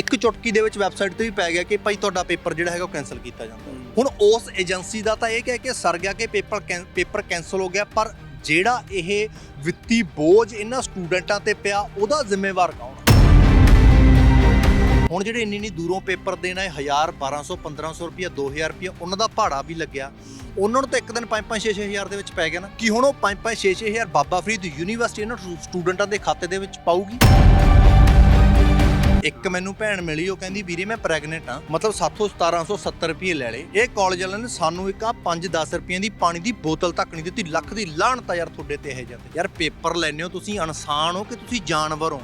ਇੱਕ ਚੁਟਕੀ ਦੇ ਵਿੱਚ ਵੈਬਸਾਈਟ ਤੇ ਵੀ ਪੈ ਗਿਆ ਕਿ ਭਾਈ ਤੁਹਾਡਾ ਪੇਪਰ ਜਿਹੜਾ ਹੈਗਾ ਉਹ ਕੈਨਸਲ ਕੀਤਾ ਜਾਂਦਾ। ਹੁਣ ਉਸ ਏਜੰਸੀ ਦਾ ਤਾਂ ਇਹ ਕਹਿ ਕੇ ਸਰ ਗਿਆ ਕਿ ਪੇਪਰ ਕੈਨ- ਪੇਪਰ ਕੈਨਸਲ ਹੋ ਗਿਆ, ਪਰ ਜਿਹੜਾ ਇਹ ਵਿੱਤੀ ਬੋਝ ਇਹਨਾਂ ਸਟੂਡੈਂਟਾਂ ਤੇ ਪਿਆ, ਉਹਦਾ ਜ਼ਿੰਮੇਵਾਰ ਕੌਣ ਹੁਣ ਜਿਹੜੇ ਇੰਨੀ ਇੰਨੀ ਦੂਰੋਂ ਪੇਪਰ ਦੇਣਾ ਹੈ 1000 1200 1500 ਰੁਪਿਆ 2000 ਰੁਪਿਆ ਉਹਨਾਂ ਦਾ ਭਾੜਾ ਵੀ ਲੱਗਿਆ। ਉਹਨਾਂ ਨੂੰ ਤਾਂ ਇੱਕ ਦਿਨ 5 5 6 6000 ਦੇ ਵਿੱਚ ਪੈ ਗਿਆ ਨਾ। ਕਿ ਹੁਣ ਉਹ 5 5 6 6000 ਬਾਬਾ ਫਰੀਦ ਯੂਨੀਵਰਸਿਟੀ ਇਹਨਾਂ ਸਟੂਡੈਂਟਾਂ ਦੇ ਖਾਤੇ ਦੇ ਵਿੱਚ ਪਾਊਗੀ? ਇੱਕ ਮੈਨੂੰ ਭੈਣ ਮਿਲੀ, ਉਹ ਕਹਿੰਦੀ, ਵੀਰੇ, ਮੈਂ ਪ੍ਰੈਗਨੈਂਟ ਆ ਮਤਲਬ ਸਾਥੋਂ 1770 ਰੁਪਏ ਲੈ ਲਏ। ਇਹ ਕਾਲਜ ਵਾਲਿਆਂ ਨੇ ਸਾਨੂੰ ਇੱਕ ਆ 5-10 ਰੁਪਏ ਦੀ ਪਾਣੀ ਦੀ ਬੋਤਲ ਤੱਕ ਨਹੀਂ ਦਿੱਤੀ, ਲੱਖ ਦੀ ਲਾਹਣਤ ਆ ਯਾਰ ਤੁਹਾਡੇ ਤੇ ਇਹ ਜਾਂਦੇ ਯਾਰ ਪੇਪਰ ਲੈਣੇ ਹੋ ਤੁਸੀਂ, ਇਨਸਾਨ ਹੋ ਕਿ ਤੁਸੀਂ ਜਾਨਵਰ ਹੋ?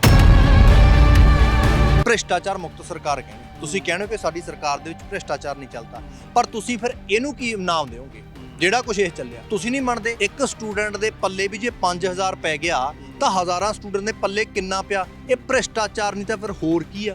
ਭ੍ਰਿਸ਼ਟਾਚਾਰ ਮੁਕਤ ਸਰਕਾਰ ਕਹਿੰਦੇ। ਤੁਸੀਂ ਕਹਿੰਦੇ ਹੋ ਕਿ ਸਾਡੀ ਸਰਕਾਰ ਦੇ ਵਿੱਚ ਭ੍ਰਿਸ਼ਟਾਚਾਰ ਨਹੀਂ ਚੱਲਦਾ। ਪਰ ਤੁਸੀਂ ਫਿਰ ਇਹਨੂੰ ਕੀ ਇਨਾਮ ਦਿਓਗੇ? ਜਿਹੜਾ ਕੁਝ ਇਹ ਚੱਲਿਆ। ਤੁਸੀਂ ਨਹੀਂ ਮੰਨਦੇ, ਇੱਕ ਸਟੂਡੈਂਟ ਦੇ ਪੱਲੇ ਵੀ ਜੇ 5000 ਪੈ ਗਿਆ, ਤਾਂ ਹਜ਼ਾਰਾਂ ਸਟੂਡੈਂਟ ਦੇ ਪੱਲੇ ਕਿੰਨਾ ਪਿਆ? ਇਹ ਭ੍ਰਿਸ਼ਟਾਚਾਰ ਨਹੀਂ ਤਾਂ ਫਿਰ ਹੋਰ ਕੀ ਆ?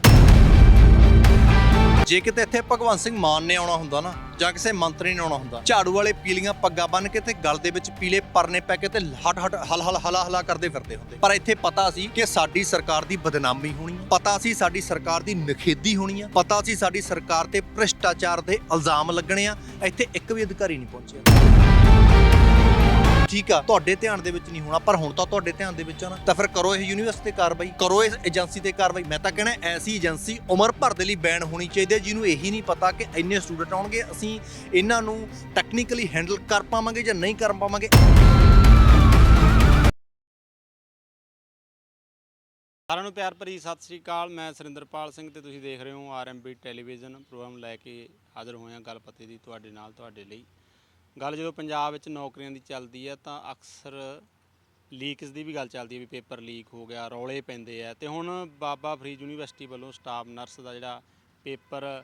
ਜੇ ਕਿਤੇ ਇੱਥੇ ਭਗਵੰਤ ਸਿੰਘ ਮਾਨ ਨੇ ਆਉਣਾ ਹੁੰਦਾ ਨਾ ਜਾਂ ਕਿਸੇ ਮੰਤਰੀ ਨੇ ਆਉਣਾ ਹੁੰਦਾ। ਝਾੜੂ ਵਾਲੇ ਪੀਲੀਆਂ ਪੱਗਾਂ ਬੰਨ ਕੇ ਤੇ ਗਲ ਦੇ ਵਿੱਚ ਪੀਲੇ ਪਰਨੇ ਪੈ ਕੇ ਤੇ ਹਟ ਹਟ ਹਲ ਹਲ ਹਲਾ ਹਲਾ ਕਰਦੇ ਫਿਰਦੇ ਹੁੰਦੇ। ਪਰ ਇੱਥੇ ਪਤਾ ਸੀ ਕਿ ਸਾਡੀ ਸਰਕਾਰ ਦੀ ਬਦਨਾਮੀ ਹੋਣੀ ਹੈ ਪਤਾ ਸੀ ਸਾਡੀ ਸਰਕਾਰ ਦੀ ਨਖੇਦੀ ਹੋਣੀ ਆ। ਪਤਾ ਸੀ ਸਾਡੀ ਸਰਕਾਰ ਤੇ ਭ੍ਰਿਸ਼ਟਾਚਾਰ ਦੇ ਇਲਜ਼ਾਮ ਲੱਗਣੇ ਆ। ਇੱਥੇ ਇੱਕ ਵੀ ਅਧਿਕਾਰੀ ਨਹੀਂ ਪਹੁੰਚਿਆ। ਠੀਕ ਆ, ਤੁਹਾਡੇ ਧਿਆਨ ਦੇ ਵਿੱਚ ਨਹੀਂ ਹੋਣਾ, ਪਰ ਹੁਣ ਤਾਂ ਤੁਹਾਡੇ ਧਿਆਨ ਦੇ ਵਿੱਚ ਆ ਨਾ, ਤਾਂ ਫਿਰ ਕਰੋ ਇਹ ਯੂਨੀਵਰਸਿਟੀ ਤੇ ਕਾਰਵਾਈ, ਕਰੋ ਇਸ ਏਜੰਸੀ ਤੇ ਕਾਰਵਾਈ। ਮੈਂ ਤਾਂ ਕਹਿਣਾ ਐਸੀ ਏਜੰਸੀ ਉਮਰ ਭਰ ਦੇ ਲਈ ਬੈਨ ਹੋਣੀ ਚਾਹੀਦੀ ਹੈ, ਜਿਹਨੂੰ ਇਹੀ ਨਹੀਂ ਪਤਾ ਕਿ ਇੰਨੇ ਸਟੂਡੈਂਟ ਆਉਣਗੇ, ਅਸੀਂ ਇਹਨਾਂ ਨੂੰ ਟੈਕਨੀਕਲੀ ਹੈਂਡਲ ਕਰ ਪਾਵਾਂਗੇ ਜਾਂ ਨਹੀਂ ਕਰ ਪਾਵਾਂਗੇ। ਸਾਰਿਆਂ ਨੂੰ ਪਿਆਰ ਭਰੀ ਸਤਿ ਸ੍ਰੀ ਅਕਾਲ, ਮੈਂ ਸੁਰਿੰਦਰਪਾਲ ਸਿੰਘ ਤੇ ਤੁਸੀਂ ਦੇਖ ਰਹੇ ਹੋ ਆਰਐਮਬੀ ਟੈਲੀਵਿਜ਼ਨ ਪ੍ਰੋਗਰਾਮ ਲੈ ਕੇ ਹਾਜ਼ਰ ਹੋਏ ਹਾਂ ਗੱਲਪਤੇ ਦੀ ਤੁਹਾਡੇ ਨਾਲ, ਤੁਹਾਡੇ ਲਈ। ਗੱਲ ਜਦੋਂ ਪੰਜਾਬ ਵਿੱਚ ਨੌਕਰੀਆਂ ਦੀ ਚੱਲਦੀ ਹੈ ਤਾਂ ਅਕਸਰ ਲੀਕਸ ਦੀ ਵੀ ਗੱਲ ਚੱਲਦੀ ਹੈ ਵੀ ਪੇਪਰ ਲੀਕ ਹੋ ਗਿਆ, ਰੌਲੇ ਪੈਂਦੇ ਆ। ਤੇ ਹੁਣ ਬਾਬਾ ਫਰੀਦ ਯੂਨੀਵਰਸਿਟੀ ਵੱਲੋਂ ਸਟਾਫ ਨਰਸ ਦਾ ਜਿਹੜਾ ਪੇਪਰ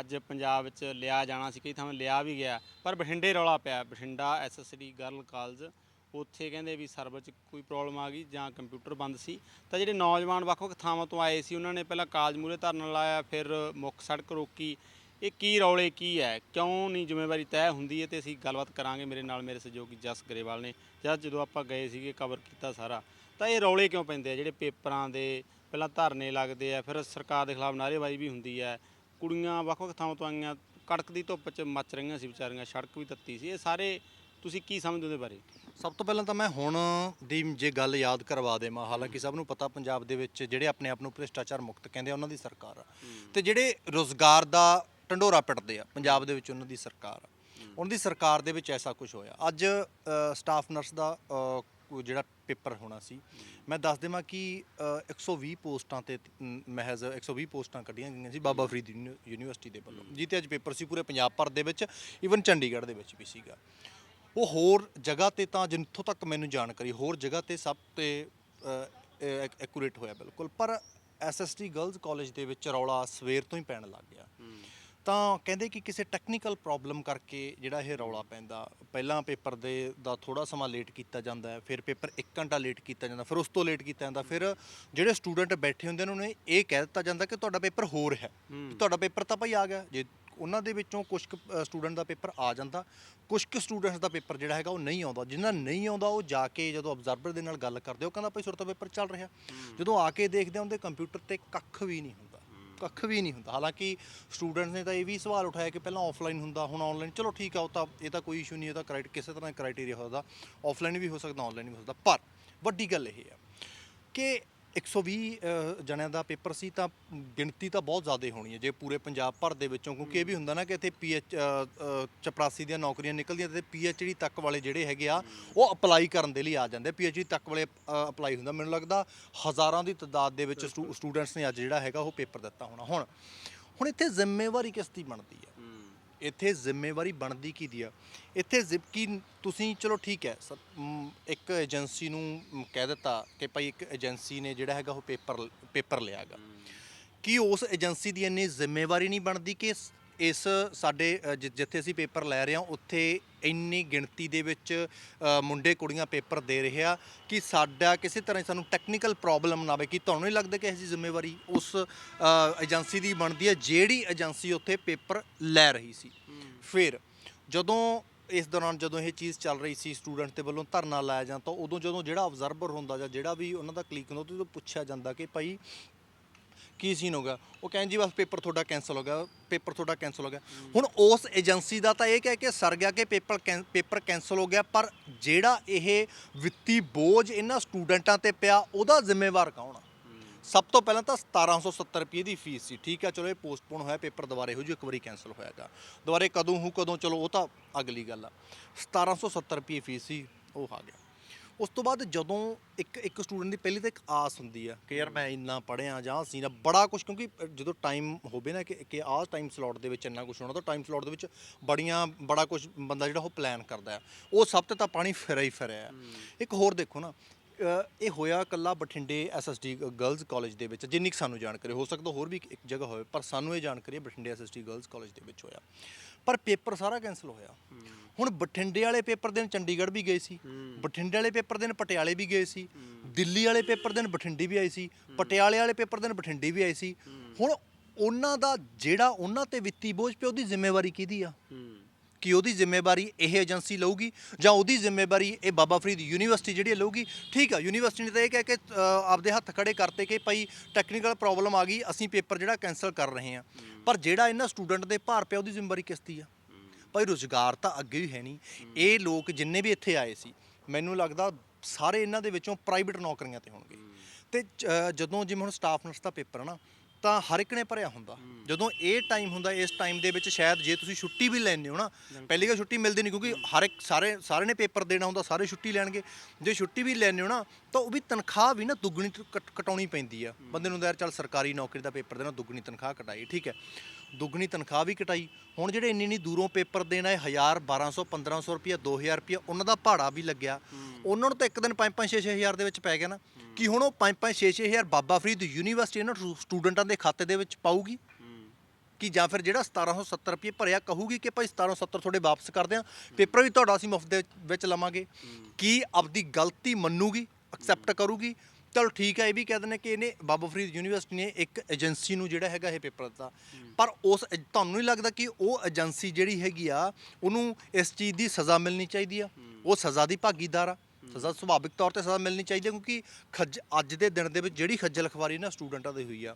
ਅੱਜ ਪੰਜਾਬ ਵਿੱਚ ਲਿਆ ਜਾਣਾ ਸੀ, ਕਈ ਥਾਵਾਂ ਲਿਆ ਵੀ ਗਿਆ, ਪਰ ਬਠਿੰਡੇ ਰੌਲਾ ਪਿਆ। ਬਠਿੰਡਾ ਐਸਐਸਡੀ ਗਰਲ ਕਾਲਜ, ਉੱਥੇ ਕਹਿੰਦੇ ਵੀ ਸਰਵਰ 'ਚ ਕੋਈ ਪ੍ਰੋਬਲਮ ਆ ਗਈ ਜਾਂ ਕੰਪਿਊਟਰ ਬੰਦ ਸੀ। ਤਾਂ ਜਿਹੜੇ ਨੌਜਵਾਨ ਵੱਖ-ਵੱਖ ਥਾਵਾਂ ਤੋਂ ਆਏ ਸੀ, ਉਹਨਾਂ ਨੇ ਪਹਿਲਾਂ ਕਾਲਜ ਮੂਹਰੇ ਧਰਨਾ ਲਾਇਆ, ਫਿਰ ਮੁੱਖ ਸੜਕ ਰੋਕੀ। ਇਹ ਕੀ ਰੌਲੇ ਕੀ ਹੈ? ਕਿਉਂ ਨਹੀਂ ਜ਼ਿੰਮੇਵਾਰੀ ਤੈਅ ਹੁੰਦੀ ਹੈ ਤੇ ਅਸੀਂ ਗੱਲਬਾਤ ਕਰਾਂਗੇ ਮੇਰੇ ਨਾਲ ਮੇਰੇ ਸਹਿਯੋਗੀ ਜਸ ਗਰੇਵਾਲ ਨੇ। ਜਦ ਜਦੋਂ ਆਪਾਂ ਗਏ ਸੀਗੇ ਕਵਰ ਕੀਤਾ ਸਾਰਾ ਤਾਂ ਇਹ ਰੌਲੇ ਕਿਉਂ ਪੈਂਦੇ ਆ? ਜਿਹੜੇ ਪੇਪਰਾਂ ਦੇ ਪਹਿਲਾਂ ਧਰਨੇ ਲੱਗਦੇ ਆ ਫਿਰ ਸਰਕਾਰ ਦੇ ਖਿਲਾਫ ਨਾਅਰੇਬਾਜ਼ੀ ਵੀ ਹੁੰਦੀ ਹੈ ਕੁੜੀਆਂ ਵੱਖ-ਵੱਖ ਥਾਵਾਂ ਤੋਂ ਆਈਆਂ ਕੜਕਦੀ ਧੁੱਪ 'ਚ ਮੱਚ ਰਹੀਆਂ ਸੀ ਵਿਚਾਰੀਆਂ ਸੜਕ ਵੀ ਤੱਤੀ ਸੀ। ਇਹ ਸਾਰੇ ਤੁਸੀਂ ਕੀ ਸਮਝਦੇ ਉਹਦੇ ਬਾਰੇ? ਸਭ ਤੋਂ ਪਹਿਲਾਂ ਤਾਂ ਮੈਂ ਹੁਣ ਦੀ ਜੇ ਗੱਲ ਯਾਦ ਕਰਵਾ ਦੇਵਾਂ ਹਾਲਾਂਕਿ ਸਭ ਨੂੰ ਪਤਾ ਪੰਜਾਬ ਦੇ ਵਿੱਚ ਜਿਹੜੇ ਆਪਣੇ ਆਪ ਨੂੰ ਭ੍ਰਿਸ਼ਟਾਚਾਰ ਮੁਕਤ ਕਹਿੰਦੇ ਆ ਉਹਨਾਂ ਦੀ ਸਰਕਾਰ ਆ। ਤੇ ਜਿਹੜੇ ਰੋਜ਼ਗਾਰ ਦਾ ਢੰਡੋਰਾ ਪਿੱਟਦੇ ਆ ਪੰਜਾਬ ਦੇ ਵਿੱਚ ਉਹਨਾਂ ਦੀ ਸਰਕਾਰ ਆ। ਉਹਨਾਂ ਦੀ ਸਰਕਾਰ ਦੇ ਵਿੱਚ ਐਸਾ ਕੁਝ ਹੋਇਆ। ਅੱਜ ਸਟਾਫ ਨਰਸ ਦਾ ਅ, ਜਿਹੜਾ ਪੇਪਰ ਹੋਣਾ ਸੀ ਮੈਂ ਦੱਸ ਦੇਵਾਂ ਕਿ ਅ, 120 ਪੋਸਟਾਂ ਤੇ ਮ, ਮਹਿਜ਼ 120 ਪੋਸਟਾਂ ਕੱਢੀਆਂ ਗਈਆਂ ਸੀ ਬਾਬਾ ਫਰੀਦ ਯੂਨੀ- ਯੂਨੀਵਰਸਿਟੀ ਦੇ ਵੱਲੋਂ ਜਿੱਤੇ ਅੱਜ ਪੇਪਰ ਸੀ ਪੂਰੇ ਪੰਜਾਬ ਭਰ ਦੇ ਵਿੱਚ ਈਵਨ ਚੰਡੀਗੜ੍ਹ ਦੇ ਵਿੱਚ ਵੀ ਸੀਗਾ। ਉਹ ਹੋਰ ਜਗ੍ਹਾ ਤੇ ਤਾਂ ਜਿੱਥੋਂ ਤੱਕ ਮੈਨੂੰ ਜਾਣਕਾਰੀ ਹੋਰ ਜਗ੍ਹਾ ਤੇ ਸਭ ਤੇ ਐਕੂਰੇਟ ਹੋਇਆ ਬਿਲਕੁਲ ਪਰ ਐਸਐਸਟੀ ਗਰਲਜ਼ ਕਾਲਜ ਦੇ ਵਿੱਚ ਰੌਲਾ ਸਵੇਰ ਤੋਂ ਹੀ ਪੈਣ ਲੱਗ ਗਿਆ। ਤਾਂ ਕਹਿੰਦੇ ਕਿ ਕਿਸੇ ਟੈਕਨੀਕਲ ਪ੍ਰੋਬਲਮ ਕਰਕੇ ਜਿਹੜਾ ਇਹ ਰੌਲਾ ਪੈਂਦਾ। ਪਹਿਲਾਂ ਪੇਪਰ ਦੇ ਦਾ ਥੋੜਾ ਸਮਾਂ ਲੇਟ ਕੀਤਾ ਜਾਂਦਾ ਹੈ ਫਿਰ ਪੇਪਰ 1 ਘੰਟਾ ਲੇਟ ਕੀਤਾ ਜਾਂਦਾ ਫਿਰ ਉਸ ਤੋਂ ਲੇਟ ਕੀਤਾ ਜਾਂਦਾ। ਫਿਰ ਜਿਹੜੇ ਸਟੂਡੈਂਟ ਬੈਠੇ ਹੁੰਦੇ ਨੇ ਉਹਨਾਂ ਨੂੰ ਇਹ ਕਹਿ ਦਿੱਤਾ ਜਾਂਦਾ ਕਿ ਤੁਹਾਡਾ ਪੇਪਰ ਹੋਰ ਹੈ। ਤੁਹਾਡਾ ਪੇਪਰ ਤਾਂ ਭਾਈ ਆ ਗਿਆ। ਜੇ ਉਹਨਾਂ ਦੇ ਵਿੱਚੋਂ ਕੁਝ ਸਟੂਡੈਂਟ ਦਾ ਪੇਪਰ ਆ ਜਾਂਦਾ ਕੁਝ ਕੁ ਸਟੂਡੈਂਟਸ ਦਾ ਪੇਪਰ ਜਿਹੜਾ ਹੈਗਾ ਉਹ ਨਹੀਂ ਆਉਂਦਾ। ਜਿਨ੍ਹਾਂ ਨਹੀਂ ਆਉਂਦਾ ਉਹ ਜਾ ਕੇ ਜਦੋਂ ਅਬਜ਼ਰਵਰ ਦੇ ਨਾਲ ਗੱਲ ਕਰਦੇ ਉਹ ਕਹਿੰਦਾ ਭਾਈ ਸੁਰਤਾ ਪੇਪਰ ਚੱਲ ਰਿਹਾ। ਜਦੋਂ ਆ ਕੇ ਦੇਖਦੇ ਆ ਉਹਦੇ ਕੰਪਿਊਟਰ ਤੇ ਕੱਖ ਵੀ ਨਹੀਂ ਕੱਖ ਵੀ ਨਹੀਂ ਹੁੰਦਾ। ਹਾਲਾਂਕਿ ਸਟੂਡੈਂਟਸ ਨੇ ਤਾਂ ਇਹ ਵੀ ਸਵਾਲ ਉਠਾਇਆ ਕਿ ਪਹਿਲਾਂ ਆਫਲਾਈਨ ਹੁੰਦਾ, ਹੁਣ ਆਨਲਾਈਨ ਚਲੋ ਠੀਕ ਆ, ਉਹ ਤਾਂ ਇਹ ਤਾਂ ਕੋਈ ਇਸ਼ੂ ਨਹੀਂ ਇਹਦਾ ਕ੍ਰਾਈਟ ਕਿਸੇ ਤਰ੍ਹਾਂ ਦਾ ਕ੍ਰਾਈਟੇਰੀਆ ਹੋਦਾ ਆਫਲਾਈਨ ਵੀ ਹੋ ਸਕਦਾ ਆਨਲਾਈਨ ਵੀ ਹੋ ਸਕਦਾ। ਪਰ ਵੱਡੀ ਗੱਲ ਇਹ ਆ ਕਿ 120 ਅ, ਜਣਿਆਂ ਦਾ ਪੇਪਰ ਸੀ ਤਾਂ ਗਿਣਤੀ ਤਾਂ ਬਹੁਤ ਜ਼ਿਆਦਾ ਹੋਣੀ ਹੈ ਜੇ ਪੂਰੇ ਪੰਜਾਬ ਭਰ ਦੇ ਵਿੱਚੋਂ ਕਿਉਂਕਿ ਇਹ ਵੀ ਹੁੰਦਾ ਨਾ ਕਿ ਇੱਥੇ ਪੀਐਚ ਚਪੜਾਸੀ ਦੀਆਂ ਨੌਕਰੀਆਂ ਨਿਕਲਦੀਆਂ ਤੇ ਪੀਐਚਡੀ ਤੱਕ ਵਾਲੇ ਜਿਹੜੇ ਹੈਗੇ ਆ ਉਹ ਅਪਲਾਈ ਕਰਨ ਦੇ ਲਈ ਆ ਜਾਂਦੇ। ਪੀਐਚਡੀ ਤੱਕ ਵਾਲੇ ਅਪਲਾਈ ਹੁੰਦਾ। ਮੈਨੂੰ ਲੱਗਦਾ ਹਜ਼ਾਰਾਂ ਦੀ ਤਾਦਾਦ ਦੇ ਵਿੱਚ ਸਟੂਡੈਂਟਸ ਨੇ ਅੱਜ ਜਿਹੜਾ ਹੈਗਾ ਉਹ ਪੇਪਰ ਦਿੱਤਾ ਹੋਣਾ। ਹੁਣ ਹੁਣ ਇੱਥੇ ਜ਼ਿੰਮੇਵਾਰੀ ਕਿਸ ਦੀ ਬਣਦੀ ਹੈ? ਇੱਥੇ ਜ਼ਿੰਮੇਵਾਰੀ ਬਣਦੀ ਕੀ ਦੀ ਆ? ਇੱਥੇ ਜ਼ਿ- ਕੀ ਤੁਸੀਂ ਚਲੋ ਠੀਕ ਹੈ ਮ, ਇੱਕ ਏਜੰਸੀ ਨੂੰ ਮ, ਕਹਿ ਦਿੱਤਾ ਕਿ ਭਾਈ ਇੱਕ ਏਜੰਸੀ ਨੇ ਜਿਹੜਾ ਹੈਗਾ ਉਹ ਪੇਪਰ ਪੇਪਰ ਲਿਆਗਾ ਕੀ ਉਸ ਏਜੰਸੀ ਦੀ ਇੰਨੀ ਜ਼ਿੰਮੇਵਾਰੀ ਨਹੀਂ ਬਣਦੀ ਕਿ ਇਸ ਸਾਡੇ ਜਿ- ਜਿੱਥੇ ਅਸੀਂ ਪੇਪਰ ਲੈ ਰਹੇ ਹਾਂ ਉੱਥੇ ਇੰਨੀ ਗਿਣਤੀ ਦੇ ਵਿੱਚ ਅ, ਮੁੰਡੇ ਕੁੜੀਆਂ ਪੇਪਰ ਦੇ ਰਹੇ ਆ ਕਿ ਸਾਡਾ ਕਿਸੇ ਤਰ੍ਹਾਂ ਦੀ ਸਾਨੂੰ ਟੈਕਨੀਕਲ ਪ੍ਰੋਬਲਮ ਨਾ ਆਵੇ ਕਿ ਤੁਹਾਨੂੰ ਨਹੀਂ ਲੱਗਦਾ ਕਿ ਇਹ ਜੀ ਜ਼ਿੰਮੇਵਾਰੀ ਉਸ ਅ, ਏਜੰਸੀ ਦੀ ਬਣਦੀ ਹੈ ਜਿਹੜੀ ਏਜੰਸੀ ਉੱਥੇ ਪੇਪਰ ਲੈ ਰਹੀ ਸੀ। ਫਿਰ ਜਦੋਂ ਇਸ ਦੌਰਾਨ ਜਦੋਂ ਇਹ ਚੀਜ਼ ਚੱਲ ਰਹੀ ਸੀ ਸਟੂਡੈਂਟ ਦੇ ਵੱਲੋਂ ਧਰਨਾ ਲਾਇਆ ਜਾਂਦਾ ਤਾਂ ਉਦੋਂ ਜਦੋਂ ਜਿਹੜਾ ਆਬਜ਼ਰਵਰ ਹੁੰਦਾ ਜਾਂ ਜਿਹੜਾ ਵੀ ਉਹਨਾਂ ਦਾ ਕਲੀਕ ਹੁੰਦਾ ਉਹਦੇ ਤੋਂ ਪੁੱਛਿਆ ਜਾਂਦਾ ਕਿ ਭਾਈ ਕੀ ਸੀਨ ਹੋ ਗਿਆ? ਉਹ ਕਹਿੰਦੇ ਜੀ ਬਸ ਪੇਪਰ ਤੁਹਾਡਾ ਕੈਨਸਲ ਹੋ ਗਿਆ, ਪੇਪਰ ਤੁਹਾਡਾ ਕੈਨਸਲ ਹੋ ਗਿਆ। ਹੁਣ ਉਸ ਏਜੰਸੀ ਦਾ ਤਾਂ ਇਹ ਕਹਿ ਕੇ ਸਰ ਗਿਆ ਕਿ ਪੇਪਰ ਕੈਂ- ਪੇਪਰ ਕੈਨਸਲ ਹੋ ਗਿਆ, ਪਰ ਜਿਹੜਾ ਇਹ ਵਿੱਤੀ ਬੋਝ ਇਹਨਾਂ ਸਟੂਡੈਂਟਾਂ ਤੇ ਪਿਆ, ਉਹਦਾ ਜ਼ਿੰਮੇਵਾਰ ਕੌਣ ਆ? ਸਭ ਤੋਂ ਪਹਿਲਾਂ ਤਾਂ 1770 ਰੁਪਏ ਦੀ ਫੀਸ ਸੀ। ਠੀਕ ਹੈ ਚਲੋ ਇਹ ਪੋਸਟਪੋਨ ਹੋਇਆ, ਪੇਪਰ ਦੁਬਾਰੇ ਹੋ ਜੂ, ਇੱਕ ਵਾਰੀ ਕੈਨਸਲ ਹੋਇਆਗਾ। ਦੁਬਾਰੇ ਕਦੋਂ ਹੂ, ਕਦੋਂ, ਚਲੋ ਉਹ ਤਾਂ ਅਗਲੀ ਗੱਲ ਆ। 1770 ਰੁਪਏ ਫੀਸ ਸੀ, ਉਹ ਆ ਗਿਆ। ਉਸ ਤੋਂ ਬਾਅਦ ਜਦੋਂ ਇੱਕ ਇੱਕ ਸਟੂਡੈਂਟ ਦੀ ਪਹਿਲੀ ਤਾਂ ਇੱਕ ਆਸ ਹੁੰਦੀ ਆ ਕਿ ਯਾਰ ਮੈਂ ਇੰਨਾ ਪੜ੍ਹਿਆ ਜਾਂ ਸੀ ਨਾ ਬੜਾ ਕੁਝ ਕਿਉਂਕਿ ਜਦੋਂ ਟਾਈਮ ਹੋਵੇ ਨਾ ਕਿ ਕਿ ਆਹ ਟਾਈਮ ਸਲੋਟ ਦੇ ਵਿੱਚ ਇੰਨਾ ਕੁਝ ਹੋਣਾ ਤਾਂ ਟਾਈਮ ਸਲੋਟ ਦੇ ਵਿੱਚ ਬੜੀਆਂ ਬੜਾ ਕੁਝ ਬੰਦਾ ਜਿਹੜਾ ਉਹ ਪਲਾਨ ਕਰਦਾ ਉਹ ਸਭ ਤੇ ਤਾਂ ਪਾਣੀ ਫਿਰਿਆ ਹੀ ਫਿਰਿਆ। ਇੱਕ ਹੋਰ ਦੇਖੋ ਨਾ ਇਹ ਹੋਇਆ ਕੱਲਾ ਬਠਿੰਡੇ ਐਸਐਸਡੀ ਗਰਲਜ਼ ਕਾਲਜ ਦੇ ਵਿੱਚ ਜਿੰਨੀ ਕੁ ਸਾਨੂੰ ਜਾਣਕਾਰੀ ਹੋ ਸਕਦਾ ਹੋਰ ਵੀ ਇੱਕ- ਜਗ੍ਹਾ ਹੋਵੇ ਪਰ ਸਾਨੂੰ ਇਹ ਜਾਣਕਾਰੀ ਬਠਿੰਡੇ ਐਸਐਸਡੀ ਗਰਲਜ਼ ਕਾਲਜ ਦੇ ਵਿੱਚ ਹੋਇਆ। ਪਰ ਪੇਪਰ ਸਾਰਾ ਕੈਨਸਲ ਹੋਇਆ। ਹੁਣ ਬਠਿੰਡੇ ਵਾਲੇ ਪੇਪਰ ਦਿਨ ਚੰਡੀਗੜ੍ਹ ਵੀ ਗਏ ਸੀ। ਬਠਿੰਡੇ ਵਾਲੇ ਪੇਪਰ ਦਿਨ ਪਟਿਆਲੇ ਵੀ ਗਏ ਸੀ। ਦਿੱਲੀ ਵਾਲੇ ਪੇਪਰ ਦਿਨ ਬਠਿੰਡੇ ਵੀ ਆਏ ਸੀ। ਪਟਿਆਲੇ ਵਾਲੇ ਪੇਪਰ ਦਿਨ ਬਠਿੰਡੇ ਵੀ ਆਏ ਸੀ। ਹੁਣ ਉਹਨਾਂ ਦਾ ਜਿਹੜਾ ਉਹਨਾਂ ਤੇ ਵਿੱਤੀ ਬੋਝ ਪਿਆ, ਉਹਦੀ ਜ਼ਿੰਮੇਵਾਰੀ ਕਿਹਦੀ ਆ? ਕਿ ਉਹਦੀ ਜ਼ਿੰਮੇਵਾਰੀ ਇਹ ਏਜੰਸੀ ਲਊਗੀ ਜਾਂ ਉਹਦੀ ਜ਼ਿੰਮੇਵਾਰੀ ਇਹ ਬਾਬਾ ਫਰੀਦ ਯੂਨੀਵਰਸਿਟੀ ਜਿਹੜੀ ਹੈ ਲਊਗੀ। ਠੀਕ ਆ ਯੂਨੀਵਰਸਿਟੀ ਨੇ ਤਾਂ ਇਹ ਕਹਿ ਕੇ ਅ, ਆਪਦੇ ਹੱਥ ਖੜੇ ਕਰਤੇ ਕਿ ਭਾਈ ਟੈਕਨੀਕਲ ਪ੍ਰੋਬਲਮ ਆ ਗਈ ਅਸੀਂ ਪੇਪਰ ਜਿਹੜਾ ਕੈਨਸਲ ਕਰ ਰਹੇ ਹਾਂ। ਪਰ ਜਿਹੜਾ ਇਹਨਾਂ ਸਟੂਡੈਂਟ ਦੇ ਭਾਰ ਪਿਆ ਉਹਦੀ ਜ਼ਿੰਮੇਵਾਰੀ ਕਿਸ ਦੀ ਆ? ਭਾਈ ਰੁਜ਼ਗਾਰ ਤਾਂ ਅੱਗੇ ਵੀ ਹੈ ਨਹੀਂ। ਇਹ ਲੋਕ ਜਿੰਨੇ ਵੀ ਇੱਥੇ ਆਏ ਸੀ ਮੈਨੂੰ ਲੱਗਦਾ ਸਾਰੇ ਇਹਨਾਂ ਦੇ ਵਿੱਚੋਂ ਪ੍ਰਾਈਵੇਟ ਨੌਕਰੀਆਂ ਤੇ ਹੋਣਗੇ। ਤੇ ਅ, ਜਦੋਂ ਜਿਵੇਂ ਹੁਣ ਸਟਾਫ ਨਰਸ ਦਾ ਪੇਪਰ ਹੈ ਨਾ ਤਾਂ ਹਰ ਇੱਕ ਨੇ ਭਰਿਆ ਹੁੰਦਾ। ਜਦੋਂ ਇਹ ਟਾਈਮ ਹੁੰਦਾ ਇਸ ਟਾਈਮ ਦੇ ਵਿੱਚ ਸ਼ਾਇਦ ਜੇ ਤੁਸੀਂ ਛੁੱਟੀ ਵੀ ਲੈਂਦੇ ਹੋ ਨਾ ਪਹਿਲੀ ਗੱਲ ਛੁੱਟੀ ਮਿਲਦੀ ਨਹੀਂ ਕਿਉਂਕਿ ਹਰ ਇੱਕ ਸਾਰੇ ਸਾਰੇ ਨੇ ਪੇਪਰ ਦੇਣਾ ਹੁੰਦਾ ਸਾਰੇ ਛੁੱਟੀ ਲੈਣਗੇ। ਜੇ ਛੁੱਟੀ ਵੀ ਲੈਂਦੇ ਹੋ ਨਾ ਤਾਂ ਉਹ ਵੀ ਤਨਖਾਹ ਵੀ ਨਾ ਦੁੱਗਣੀ ਕਟਾਉਣੀ ਪੈਂਦੀ ਆ। ਬੰਦੇ ਨੂੰ ਹੁੰਦਾ ਯਾਰ ਚੱਲ ਸਰਕਾਰੀ ਨੌਕਰੀ ਦਾ ਪੇਪਰ ਦੇਣਾ ਦੁੱਗਣੀ ਤਨਖਾਹ ਕਟਾਈ ਠੀਕ ਹੈ। ਦੁੱਗਣੀ ਤਨਖਾਹ ਵੀ ਕਟਾਈ। ਹੁਣ ਜਿਹੜੇ ਇੰਨੀ ਇੰਨੀ ਦੂਰੋਂ ਪੇਪਰ ਦੇਣਾ ਹੈ 1000 1200 1500 ਰੁਪਿਆ 2000 ਰੁਪਿਆ ਉਹਨਾਂ ਦਾ ਭਾੜਾ ਵੀ ਲੱਗਿਆ। ਉਹਨਾਂ ਨੂੰ ਤਾਂ ਇੱਕ ਦਿਨ 5 5 6 6000 ਦੇ ਵਿੱਚ ਪੈ ਗਿਆ ਨਾ। ਕਿ ਹੁਣ ਉਹ 5 5 6 6000 ਬਾਬਾ ਫਰੀਦ ਯੂਨੀਵਰਸਿਟੀ ਇਹਨਾਂ ਸਟੂ- ਸਟੂਡੈਂਟਾਂ ਦੇ ਖਾਤੇ ਦੇ ਵਿੱਚ ਪਾਊਗੀ? ਕਿ ਜਾਂ ਫਿਰ ਜਿਹੜਾ 1770 ਰੁਪਏ ਭਰਿਆ ਕਹੂਗੀ ਕਿ ਭਾਈ 1770 ਤੁਹਾਡੇ ਵਾਪਸ ਕਰਦੇ ਆ ਪੇਪਰ ਵੀ ਤੁਹਾਡਾ ਅਸੀਂ ਮੁਫਤ ਦੇ ਵਿੱਚ ਲਵਾਂਗੇ। ਕੀ ਆਪਦੀ ਗਲਤੀ ਮੰਨੂਗੀ ਐਕਸੈਪਟ ਕਰੂਗੀ? ਚਲੋ ਠੀਕ ਹੈ ਇਹ ਵੀ ਕਹਿ ਦਿੰਦੇ ਕਿ ਇਹਨੇ ਬਾਬਾ ਫਰੀਦ ਯੂਨੀਵਰਸਿਟੀ ਨੇ ਇੱਕ ਏਜੰਸੀ ਨੂੰ ਜਿਹੜਾ ਹੈਗਾ ਇਹ ਪੇਪਰ ਦਿੱਤਾ। ਪਰ ਉਸ ਤੁਹਾਨੂੰ ਨਹੀਂ ਲੱਗਦਾ ਕਿ ਉਹ ਏਜੰਸੀ ਜਿਹੜੀ ਹੈਗੀ ਆ ਉਹਨੂੰ ਇਸ ਚੀਜ਼ ਦੀ ਸਜ਼ਾ ਮਿਲਣੀ ਚਾਹੀਦੀ ਆ? ਉਹ ਸਜ਼ਾ ਦੀ ਭਾਗੀਦਾਰ ਆ। ਸਜ਼ਾ ਸੁਭਾਵਿਕ ਤੌਰ ਤੇ ਸਜ਼ਾ ਮਿਲਣੀ ਚਾਹੀਦੀ ਹੈ ਕਿਉਂਕਿ ਖੱਜ ਅੱਜ ਦੇ ਦਿਨ ਦੇ ਵਿੱਚ ਜਿਹੜੀ ਖੱਜਲ ਖਵਾਰੀ ਨਾ ਸਟੂਡੈਂਟਾਂ ਦੀ ਹੋਈ ਆ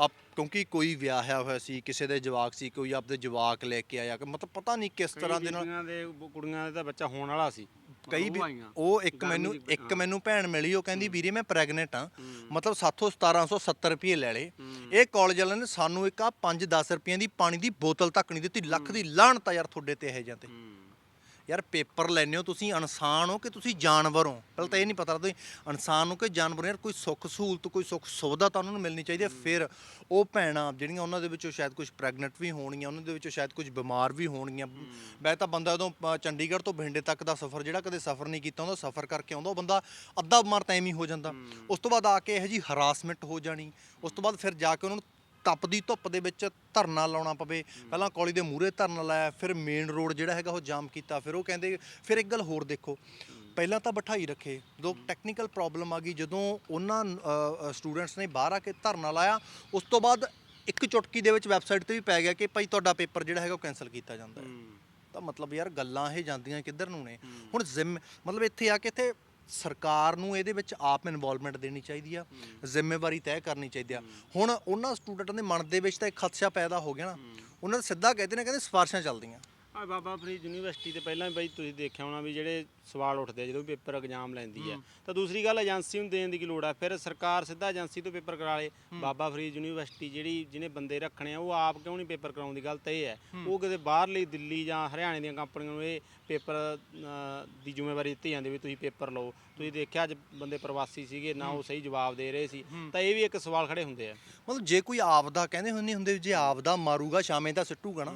ਆਪ ਕਿਉਂਕਿ ਕੋਈ ਵਿਆਹਿਆ ਹੋਇਆ ਸੀ ਕਿਸੇ ਦੇ ਜਵਾਕ ਸੀ ਕੋਈ ਆਪਦੇ ਜਵਾਕ ਲੈ ਕੇ ਆਇਆ ਕਿ ਮਤਲਬ ਪਤਾ ਨਹੀਂ ਕਿਸ ਤਰ੍ਹਾਂ ਦੇ ਨਾਲ ਕੁੜੀਆਂ ਦੇ ਕੁੜੀਆਂ ਦੇ ਤਾਂ ਬੱਚਾ ਹੋਣ ਵਾਲਾ ਸੀ। ਕਈ ਵੀ ਉਹ ਇੱਕ ਮੈਨੂੰ ਇੱਕ ਮੈਨੂੰ ਭੈਣ ਮਿਲੀ ਉਹ ਕਹਿੰਦੀ ਵੀਰੇ ਮੈਂ ਪ੍ਰੈਗਨੈਂਟ ਆ ਮਤਲਬ ਸਾਥੋਂ 1770 ਰੁਪਏ ਲੈ ਲੇ ਇਹ ਕਾਲਜ ਵਾਲਿਆਂ ਨੇ ਸਾਨੂੰ ਇੱਕ ਆ 5-10 ਰੁਪਈਆਂ ਦੀ ਪਾਣੀ ਦੀ ਬੋਤਲ ਤੱਕ ਨਹੀਂ ਦਿੱਤੀ। ਲੱਖ ਦੀ ਲਾਹਣਤ ਆ ਯਾਰ ਤੁਹਾਡੇ ਤੇ ਇਹ ਜਾਂਦੇ ਯਾਰ ਪੇਪਰ ਲੈਨੇ ਹੋ ਤੁਸੀਂ ਇਨਸਾਨ ਹੋ ਕਿ ਤੁਸੀਂ ਜਾਨਵਰ ਹੋ? ਪਹਿਲਾਂ ਤਾਂ ਇਹ ਨਹੀਂ ਪਤਾ ਤੁਸੀਂ ਇਨਸਾਨ ਹੋ ਕਿ ਜਾਨਵਰ ਯਾਰ ਕੋਈ ਸੁੱਖ ਸਹੂਲਤ ਕੋਈ ਸੁੱਖ ਸੁਵਿਧਾ ਤਾਂ ਉਹਨਾਂ ਨੂੰ ਮਿਲਣੀ ਚਾਹੀਦੀ ਹੈ ਫਿਰ ਉਹ ਭੈਣਾਂ ਜਿਹੜੀਆਂ ਉਹਨਾਂ ਦੇ ਵਿੱਚੋਂ ਸ਼ਾਇਦ ਕੁਝ ਪ੍ਰੈਗਨੈਂਟ ਵੀ ਹੋਣਗੀਆਂ ਉਹਨਾਂ ਦੇ ਵਿੱਚੋਂ ਸ਼ਾਇਦ ਕੁਝ ਬਿਮਾਰ ਵੀ ਹੋਣਗੀਆਂ। ਵੈਸੇ ਤਾਂ ਬੰਦਾ ਅ, ਚੰਡੀਗੜ੍ਹ ਤੋਂ ਬਠਿੰਡੇ ਤੱਕ ਦਾ ਸਫ਼ਰ ਜਿਹੜਾ ਕਦੇ ਸਫ਼ਰ ਨਹੀਂ ਕੀਤਾ ਹੁੰਦਾ ਸਫ਼ਰ ਕਰਕੇ ਆਉਂਦਾ ਉਹ ਬੰਦਾ ਅੱਧਾ ਬਿਮਾਰ ਤਾਂ ਐਵੇਂ ਹੀ ਹੋ ਜਾਂਦਾ। ਉਸ ਤੋਂ ਬਾਅਦ ਆ ਕੇ ਇਹੋ ਜੀ ਹਰਾਸਮੈਂਟ ਹੋ ਜਾਣੀ ਉਸ ਤੋਂ ਬਾਅਦ ਫਿਰ ਜਾ ਕੇ ਉਹਨਾਂ ਨੂੰ ਤਪਦੀ ਧੁੱਪ ਦੇ ਵਿੱਚ ਧਰਨਾ ਲਾਉਣਾ ਪਵੇ। ਪਹਿਲਾਂ ਕਾਲਜ ਦੇ ਮੂਹਰੇ ਧਰਨਾ ਲਾਇਆ ਫਿਰ ਮੇਨ ਰੋਡ ਜਿਹੜਾ ਹੈਗਾ ਉਹ ਜਾਮ ਕੀਤਾ ਫਿਰ ਉਹ ਕਹਿੰਦੇ ਫਿਰ ਇੱਕ ਗੱਲ ਹੋਰ ਦੇਖੋ। ਪਹਿਲਾਂ ਤਾਂ ਬਿਠਾਈ ਰੱਖੇ। ਜਦੋਂ ਟੈਕਨੀਕਲ ਪ੍ਰੋਬਲਮ ਆ ਗਈ। ਜਦੋਂ ਉਹਨਾਂ ਸਟੂਡੈਂਟਸ ਨੇ ਬਾਹਰ ਆ ਕੇ ਧਰਨਾ ਲਾਇਆ ਉਸ ਤੋਂ ਬਾਅਦ ਇੱਕ ਚੁਟਕੀ ਦੇ ਵਿੱਚ ਵੈਬਸਾਈਟ ਤੇ ਵੀ ਪੈ ਗਿਆ ਕਿ ਭਾਈ ਤੁਹਾਡਾ ਪੇਪਰ ਜਿਹੜਾ ਹੈਗਾ ਉਹ ਕੈਨਸਲ ਕੀਤਾ ਜਾਂਦਾ ਹੈ। ਤਾਂ ਮਤਲਬ ਯਾਰ ਗੱਲਾਂ ਇਹ ਜਾਂਦੀਆਂ ਕਿੱਧਰ ਨੂੰ ਨੇ? ਹੁਣ ਜ਼ਿੰਮ ਮਤਲਬ ਇੱਥੇ ਆ ਕੇ ਇੱਥੇ ਸਰਕਾਰ ਨੂੰ ਇਹਦੇ ਵਿੱਚ ਆਪ ਇਨਵੋਲਵਮੈਂਟ ਦੇਣੀ ਚਾਹੀਦੀ ਆ, ਜ਼ਿੰਮੇਵਾਰੀ ਤੈਅ ਕਰਨੀ ਚਾਹੀਦੀ ਆ। ਹੁਣ ਉਹਨਾਂ ਸਟੂਡੈਂਟਾਂ ਦੇ ਮਨ ਦੇ ਵਿੱਚ ਤਾਂ ਇੱਕ ਖਦਸ਼ਾ ਪੈਦਾ ਹੋ ਗਿਆ ਨਾ। ਉਹਨਾਂ ਦਾ ਸਿੱਧਾ ਕਹਿੰਦੇ ਨੇ, ਕਹਿੰਦੇ ਸਿਫਾਰਸ਼ਾਂ ਚੱਲਦੀਆਂ। ਆ ਬਾਬਾ ਫਰੀਦ ਯੂਨੀਵਰਸਿਟੀ ਤੇ ਪਹਿਲਾਂ ਵੀ ਬਈ ਤੁਸੀਂ ਦੇਖਿਆ ਹੋਣਾ ਵੀ ਜਿਹੜੇ ਸਵਾਲ ਉੱਠਦੇ ਆ ਜਦੋਂ ਵੀ ਪੇਪਰ ਐਗਜ਼ਾਮ ਲੈਂਦੀ ਹੈ। ਤਾਂ ਦੂਸਰੀ ਗੱਲ ਏਜੰਸੀ ਨੂੰ ਦੇਣ ਦੀ ਕੀ ਲੋੜ ਆ? ਫਿਰ ਸਰਕਾਰ ਸਿੱਧਾ ਏਜੰਸੀ ਤੋਂ ਪੇਪਰ ਕਰਾ ਲੇ। ਬਾਬਾ ਫਰੀਦ ਯੂਨੀਵਰਸਿਟੀ ਜਿਹੜੀ ਜਿਹਨੇ ਬੰਦੇ ਰੱਖਣੇ ਆ ਉਹ ਆਪ ਕਿਉਂ ਨਹੀਂ ਪੇਪਰ ਕਰਾਉਂਦੀ ਗੱਲ ਤਾਂ ਇਹ ਹੈ। ਉਹ ਕਿਤੇ ਬਾਹਰਲੀ ਦਿੱਲੀ ਜਾਂ ਹਰਿਆਣੇ ਦੀਆਂ ਕੰਪਨੀਆਂ ਨੂੰ ਇਹ ਪੇਪਰ ਦੀ ਜ਼ਿੰਮੇਵਾਰੀ ਦਿੱਤੀ ਜਾਂਦੀ ਵੀ ਤੁਸੀਂ ਪੇਪਰ ਲਓ। ਤੁਸੀਂ ਦੇਖਿਆ ਅੱਜ ਬੰਦੇ ਪ੍ਰਵਾਸੀ ਸੀਗੇ ਨਾ ਉਹ ਸਹੀ ਜਵਾਬ ਦੇ ਰਹੇ ਸੀ। ਤਾਂ ਇਹ ਵੀ ਇੱਕ ਸਵਾਲ ਖੜੇ ਹੁੰਦੇ ਆ। ਮਤਲਬ ਜੇ ਕੋਈ ਆਪਦਾ ਕਹਿੰਦੇ ਹੁੰਦੇ ਹੁੰਦੇ ਜੇ ਆਪਦਾ ਮਾਰੂਗਾ ਸ਼ਾਮੇ ਤਾਂ ਸਿੱਟੂਗਾ ਨਾ।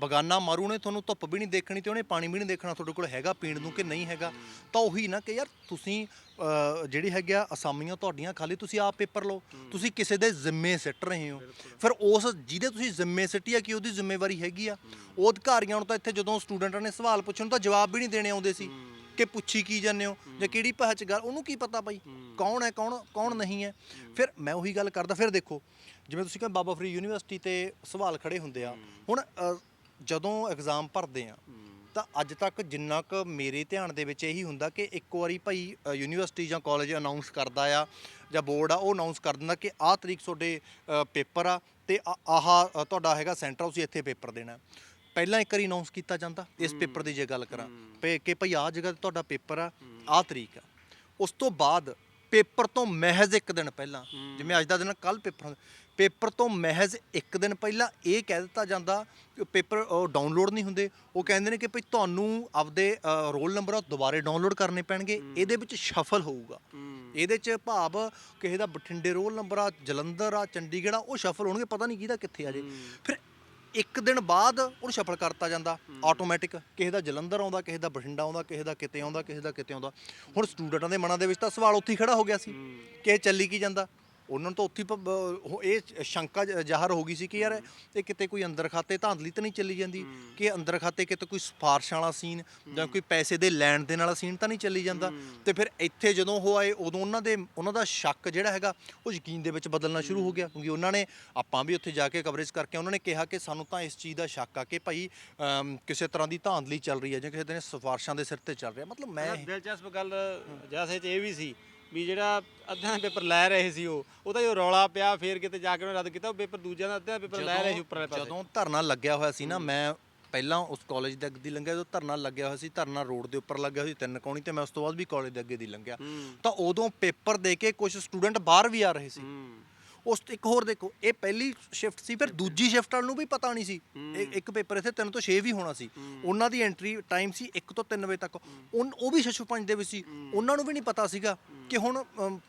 ਬਗਾਨਾ ਮਾਰੂ ਨੇ ਤੁਹਾਨੂੰ ਧੁੱਪ ਵੀ ਨਹੀਂ ਦੇਖਣੀ ਤੇ ਉਹਨੇ ਪਾਣੀ ਵੀ ਨਹੀਂ ਦੇਖਣਾ ਤੁਹਾਡੇ ਕੋਲ ਹੈਗਾ ਪੀਣ ਨੂੰ ਕਿ ਨਹੀਂ ਹੈਗਾ ਤਾਂ ਉਹੀ ਨਾ ਕਿ ਯਾਰ ਤੁਸੀਂ ਅਹ, ਜਿਹੜੀ ਹੈਗਾ ਅਸਾਮੀਆਂ ਤੁਹਾਡੀਆਂ ਖਾਲੀ ਤੁਸੀਂ ਆਪ ਪੇਪਰ ਲਓ। ਤੁਸੀਂ ਕਿਸੇ ਦੇ ਜ਼ਿੰਮੇ ਸਿੱਟ ਰਹੇ ਹੋ। ਫਿਰ ਉਸ ਜਿਹਦੇ ਤੁਸੀਂ ਜ਼ਿੰਮੇ ਸਿੱਟੀ ਆ ਕਿ ਉਹਦੀ ਜ਼ਿੰਮੇਵਾਰੀ ਹੈਗੀ ਆ? ਉਹ ਅਧਿਕਾਰੀਆਂ ਨੂੰ ਤਾਂ ਇੱਥੇ ਜਦੋਂ ਸਟੂਡੈਂਟਾਂ ਨੇ ਸਵਾਲ ਪੁੱਛਣ ਤਾਂ ਜਵਾਬ ਵੀ ਨਹੀਂ ਦੇਣੇ ਆਉਂਦੇ ਸੀ ਕਿ ਪੁੱਛੀ ਕੀ ਜਾਂਦੇ ਹੋ ਜਾਂ ਕਿਹੜੀ ਭਾਸ਼ਾ ਚ ਗੱਲ ਉਹਨੂੰ ਕੀ ਪਤਾ ਬਾਈ? ਕੌਣ ਹੈ ਕੌਣ ਕੌਣ ਨਹੀਂ ਹੈ? ਫਿਰ ਮੈਂ ਉਹੀ ਗੱਲ ਕਰਦਾ ਫਿਰ ਦੇਖੋ ਜਿਵੇਂ ਤੁਸੀਂ ਕਹਿੰਦੇ ਬਾਬਾ ਫਰੀ ਯੂਨੀਵਰਸਿਟੀ ਤੇ ਸਵਾਲ ਖੜੇ ਹੁੰਦੇ ਆ। ਹੁਣ ਅ, ਜਦੋਂ ਐਗਜ਼ਾਮ ਭਰਦੇ ਆ ਤਾਂ ਅੱਜ ਤੱਕ ਜਿੰਨਾ ਕੁ ਮੇਰੇ ਧਿਆਨ ਦੇ ਵਿੱਚ ਇਹੀ ਹੁੰਦਾ ਕਿ ਇੱਕ ਵਾਰੀ ਭਾਈ ਅ, ਯੂਨੀਵਰਸਿਟੀ ਜਾਂ ਕਾਲਜ ਅਨਾਉਂਸ ਕਰਦਾ ਆ ਜਾਂ ਬੋਰਡ ਆ ਉਹ ਅਨਾਉਂਸ ਕਰ ਦਿੰਦਾ ਕਿ ਆਹ ਤਰੀਕ ਤੁਹਾਡੇ ਅ, ਪੇਪਰ ਆ ਤੇ ਆ- ਆਹ ਅ, ਤੁਹਾਡਾ ਹੈਗਾ ਸੈਂਟਰ ਤੁਸੀਂ ਇੱਥੇ ਪੇਪਰ ਦੇਣਾ। ਪਹਿਲਾਂ ਇੱਕ ਵਾਰੀ ਅਨਾਉਂਸ ਕੀਤਾ ਜਾਂਦਾ ਇਸ ਪੇਪਰ ਦੀ ਜੇ ਗੱਲ ਕਰਾਂ। ਪੇ ਕਿ ਭਈ ਆਹ ਜਗ੍ਹਾ ਤੇ ਤੁਹਾਡਾ ਪੇਪਰ ਆ ਆਹ ਤਰੀਕ ਆ। ਉਸ ਤੋਂ ਬਾਅਦ ਪੇਪਰ ਤੋਂ ਮਹਿਜ਼ ਇੱਕ ਦਿਨ ਪਹਿਲਾਂ ਜਿਵੇਂ ਅੱਜ ਦਾ ਦਿਨ ਕੱਲ ਪੇਪਰ ਹੁੰਦਾ, ਪੇਪਰ ਤੋਂ ਮਹਿਜ਼ ਇੱਕ ਦਿਨ ਪਹਿਲਾਂ ਇਹ ਕਹਿ ਦਿੱਤਾ ਜਾਂਦਾ ਕਿ ਪੇਪਰ ਡਾਊਨਲੋਡ ਨਹੀਂ ਹੁੰਦੇ। ਉਹ ਕਹਿੰਦੇ ਨੇ ਕਿ ਭਈ ਤੁਹਾਨੂੰ ਆਪਦੇ ਰੋਲ ਨੰਬਰ ਦੁਬਾਰੇ ਡਾਊਨਲੋਡ ਕਰਨੇ ਪੈਣਗੇ ਇਹਦੇ ਵਿੱਚ ਸ਼ਫਲ ਹੋਊਗਾ। ਇਹਦੇ ਚ ਭਾਵ ਕਿਸੇ ਦਾ ਬਠਿੰਡੇ ਰੋਲ ਨੰਬਰ ਆ ਜਲੰਧਰ ਆ ਚੰਡੀਗੜ੍ਹ ਆ ਉਹ ਸ਼ਫਲ ਹੋਣਗੇ ਪਤਾ ਨਹੀਂ ਕਿਹਦਾ ਕਿੱਥੇ ਆ ਜੇ। ਫਿਰ ਇੱਕ ਦਿਨ ਬਾਅਦ ਉਹਨੂੰ ਸ਼ਫਲ ਕਰਤਾ ਜਾਂਦਾ ਆਟੋਮੈਟਿਕ ਕਿਸੇ ਦਾ ਜਲੰਧਰ ਆਉਂਦਾ ਕਿਸੇ ਦਾ ਬਠਿੰਡਾ ਆਉਂਦਾ ਕਿਸੇ ਦਾ ਕਿਤੇ ਆਉਂਦਾ ਕਿਸੇ ਦਾ ਕਿਤੇ ਆਉਂਦਾ। ਹੁਣ ਸਟੂਡੈਂਟਾਂ ਦੇ ਮਨਾਂ ਦੇ ਵਿੱਚ ਤਾਂ ਸਵਾਲ ਉੱਥੇ ਹੀ ਖੜਾ ਹੋ ਗਿਆ ਸੀ ਕਿ ਇਹ ਚੱਲੀ ਕੀ ਜਾਂਦਾ। ਉਹਨਾਂ ਨੂੰ ਤਾਂ ਉੱਥੇ ਪ- ਬ- ਉਹ ਇਹ ਸ਼ੰਕਾ ਜ- ਜ਼ਾਹਰ ਹੋ ਗਈ ਸੀ ਕਿ ਯਾਰ ਇਹ ਕਿਤੇ ਕੋਈ ਅੰਦਰ ਖਾਤੇ ਧਾਂਦਲੀ ਤਾਂ ਨਹੀਂ ਚੱਲੀ ਜਾਂਦੀ ਕਿ ਅੰਦਰ ਖਾਤੇ ਕਿਤੇ ਕੋਈ ਸਿਫਾਰਸ਼ ਵਾਲਾ ਸੀਨ ਜਾਂ ਕੋਈ ਪੈਸੇ ਦੇ ਲੈਣ ਦੇਣ ਵਾਲਾ ਸੀਨ ਤਾਂ ਨਹੀਂ ਚੱਲੀ ਜਾਂਦਾ। ਤੇ ਫਿਰ ਇੱਥੇ ਜਦੋਂ ਉਹ ਆਏ ਉਦੋਂ ਉਹਨਾਂ ਦੇ ਉਹਨਾਂ ਦਾ ਸ਼ੱਕ ਜਿਹੜਾ ਹੈਗਾ ਉਹ ਯਕੀਨ ਦੇ ਵਿੱਚ ਬਦਲਣਾ ਸ਼ੁਰੂ ਹੋ ਗਿਆ। ਕਿਉਂਕਿ ਉਹਨਾਂ ਨੇ ਆਪਾਂ ਵੀ ਉੱਥੇ ਜਾ ਕੇ ਕਵਰੇਜ ਕਰਕੇ ਉਹਨਾਂ ਨੇ ਕਿਹਾ ਕਿ ਸਾਨੂੰ ਤਾਂ ਇਸ ਚੀਜ਼ ਦਾ ਸ਼ੱਕ ਆ ਕਿ ਭਾਈ ਅਮ, ਕਿਸੇ ਤਰ੍ਹਾਂ ਦੀ ਧਾਂਦਲੀ ਚੱਲ ਰਹੀ ਹੈ ਜਾਂ ਕਿਸੇ ਦੇ ਸਿਫਾਰਸ਼ਾਂ ਦੇ ਸਿਰ ਤੇ ਚੱਲ ਰਿਹਾ। ਮਤਲਬ ਮੈਂ ਦਿਲਚਸਪ ਗੱਲ ਚ ਇਹ ਵੀ ਸੀ ਵੀ ਜਿਹੜਾ ਅੱਧਿਆਂ ਦਾ ਪੇਪਰ ਲੈ ਰਹੇ ਸੀ ਉਹ ਉਹਦਾ ਜੋ ਰੌਲਾ ਪਿਆ ਫੇਰ ਕਿਤੇ ਜਾ ਕੇ ਉਹਨੇ ਰੱਦ ਕੀਤਾ ਉਹ ਪੇਪਰ ਦੂਜਿਆਂ ਦਾ ਅੱਧਿਆਂ ਦਾ ਪੇਪਰ ਲੈ ਰਹੇ ਸੀ ਉੱਪਰ ਪਾਸੇ। ਜਦੋਂ ਧਰਨਾ ਲੱਗਿਆ ਹੋਇਆ ਸੀ ਨਾ ਮੈਂ ਪਹਿਲਾਂ ਉਸ ਕਾਲਜ ਦੇ ਅੱਗੇ ਦੀ ਲੰਘਿਆ ਜਦੋਂ ਧਰਨਾ ਲੱਗਿਆ ਹੋਇਆ ਸੀ ਧਰਨਾ ਰੋਡ ਦੇ ਉੱਪਰ ਲੱਗਿਆ ਹੋਇਆ ਸੀ ਤਿੰਨ ਕੋਣੀ ਤੇ ਮੈਂ ਉਸ ਤੋਂ ਬਾਅਦ ਵੀ ਕਾਲਜ ਦੇ ਅੱਗੇ ਦੀ ਲੰਘਿਆ। ਤਾਂ ਉਦੋਂ ਪੇਪਰ ਦੇ ਕੇ ਕੁਝ ਸਟੂਡੈਂਟ ਬਾਹਰ ਵੀ ਆ ਰਹੇ ਸੀ। ਉਸ ਇੱਕ ਹੋਰ ਦੇਖੋ ਇਹ ਪਹਿਲੀ ਸ਼ਿਫਟ ਸੀ ਫਿਰ ਦੂਜੀ ਸ਼ਿਫਟ ਵਾਲ ਨੂੰ ਵੀ ਪਤਾ ਨਹੀਂ ਸੀ। ਇੱਕ ਪੇਪਰ ਇੱਥੇ 3 ਤੋਂ 6 ਵੀ ਹੋਣਾ ਸੀ। ਉਹਨਾਂ ਦੀ ਐਂਟਰੀ ਟਾਈਮ ਸੀ 1 ਤੋਂ 3 ਵਜੇ ਤੱਕ। ਉਹ ਵੀ ਸ਼ਸ਼ੂ ਪੰਜ ਦੇ ਵਿੱਚ ਸੀ। ਉਹਨਾਂ ਨੂੰ ਵੀ ਨਹੀਂ ਪਤਾ ਸੀਗਾ ਕਿ ਹੁਣ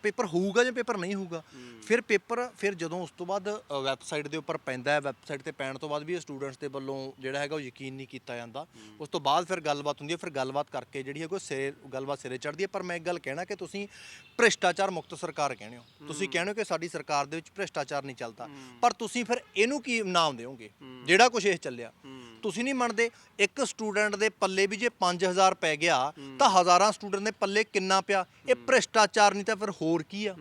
ਪੇਪਰ ਹੋਊਗਾ ਜਾਂ ਪੇਪਰ ਨਹੀਂ ਹੋਊਗਾ। ਫਿਰ ਪੇਪਰ ਫਿਰ ਜਦੋਂ ਉਸ ਤੋਂ ਬਾਅਦ ਵੈਬਸਾਈਟ ਦੇ ਉੱਪਰ ਪੈਂਦਾ ਹੈ ਵੈਬਸਾਈਟ ਤੇ ਪੈਣ ਤੋਂ ਬਾਅਦ ਵੀ ਸਟੂਡੈਂਟਸ ਦੇ ਵੱਲੋਂ ਜਿਹੜਾ ਹੈਗਾ ਉਹ ਯਕੀਨ ਨਹੀਂ ਕੀਤਾ ਜਾਂਦਾ। ਉਸ ਤੋਂ ਬਾਅਦ ਫਿਰ ਗੱਲਬਾਤ ਹੁੰਦੀ ਹੈ ਫਿਰ ਗੱਲਬਾਤ ਕਰਕੇ ਜਿਹੜੀ ਹੈਗੀ ਉਹ ਸਿਰੇ ਗੱਲਬਾਤ ਸਿਰੇ ਚੜ੍ਹਦੀ ਹੈ। ਪਰ ਮੈਂ ਇੱਕ ਗੱਲ ਕਹਿਣਾ ਕਿ ਤੁਸੀਂ ਭ੍ਰਿਸ਼ਟਾਚਾਰ ਮੁਕਤ ਸਰਕਾਰ ਕਹਿੰਦੇ ਹੋ। ਤੁਸੀਂ ਕਹਿੰਦੇ ਹੋ ਕਿ ਸਾਡੀ ਸਰਕਾਰ ਦੇ ਵਿੱਚ ਭ੍ਰਿਸ਼ਟਾਚਾਰ ਨਹੀਂ ਚੱਲਦਾ। ਪਰ ਤੁਸੀਂ ਫਿਰ ਇਹਨੂੰ ਕੀ ਨਾਮ ਦਿਓਗੇ? ਜਿਹੜਾ ਕੁਝ ਇਹ ਚੱਲਿਆ। ਤੁਸੀਂ ਨਹੀਂ ਮੰਨਦੇ ਇੱਕ ਸਟੂਡੈਂਟ ਦੇ ਪੱਲੇ ਵੀ ਜੇ 5000 ਪੈ ਗਿਆ ਤਾਂ ਹਜ਼ਾਰਾਂ ਸਟੂਡੈਂਟ ਦੇ ਪੱਲੇ ਕਿੰਨਾ ਪਿਆ? ਇਹ ਭ੍ਰਿਸ਼ਟਾਚਾਰ ਨਹੀਂ ਤਾਂ ਫਿਰ ਹੋਰ ਕੀ ਆ?